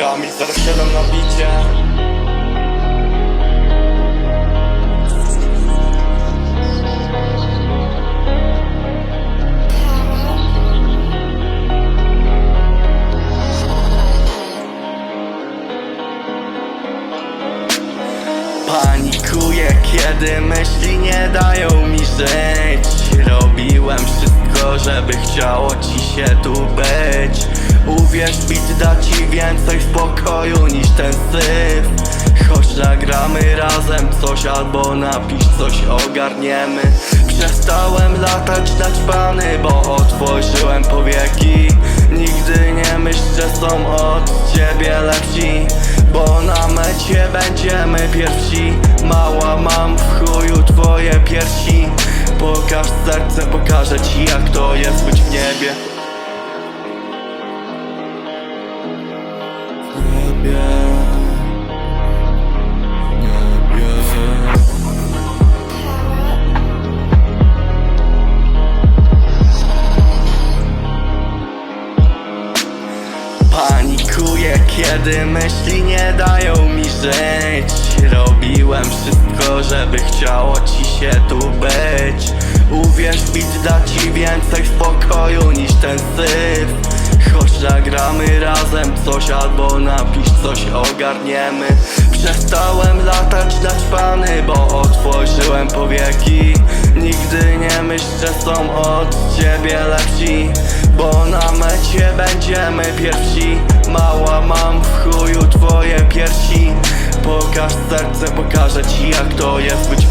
Kamil 07 na bicie. Panikuję, kiedy myśli nie dają mi żyć. Robiłem wszystko, żeby chciało ci się tu być Uwierz, bit da ci więcej spokoju niż ten syf. Choć nagramy razem coś albo napisz coś ogarniemy. Przestałem latać na ćpany, bo otworzyłem powieki. Nigdy nie myśl, że są od ciebie lepsi Bo na mecie będziemy pierwsi. Mała mam w chuju twoje piersi. Pokaż serce, pokażę ci jak to jest być w niebie Panikuję, kiedy myśli nie dają mi żyć. Robiłem wszystko, żeby chciało ci się tu być. Uwierz, bit da ci więcej spokoju niż ten syf. Choć nagramy razem coś albo napisz coś ogarniemy. Przestałem latać na ćpany, bo otworzyłem powieki. Nigdy nie myśl, że są od ciebie lepsi Bo na mecie będziemy pierwsi. Mała mam w chuju twoje piersi. Pokaż serce, pokażę ci jak to jest być